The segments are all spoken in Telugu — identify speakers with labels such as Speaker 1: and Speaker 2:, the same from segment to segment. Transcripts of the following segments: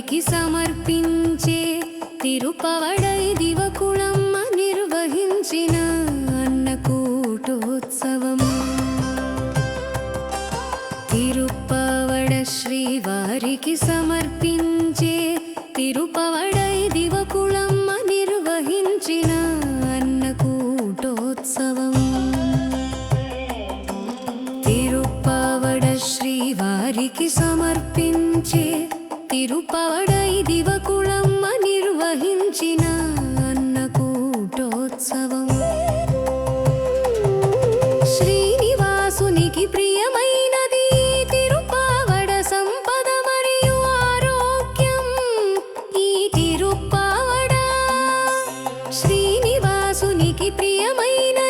Speaker 1: కవికి సమర్పించే తిరుపవడై దివకుళమ్మ నిర్వహించిన అన్నకూటోత్సవం. తిరుపవడ శ్రీవారికి సమర్పించే తిరుపవడై దివకుళమ్మ నిర్వహించిన అన్నకూటోత్సవం. తిరుపవడ శ్రీవారికి సమర్పించే తిరుపవడ దివకుళమ్మ నిర్వహించిన అన్నకూటోత్సవం శ్రీనివాసునికి ప్రియమైనది తిరుపావడ సంపద మరియు ఆరోగ్యం. ఈ తిరుపావడ శ్రీనివాసునికి ప్రియమైనది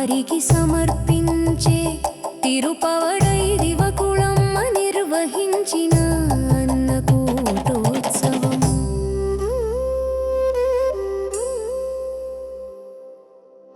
Speaker 1: వారికి సమర్పించే తిరుపవ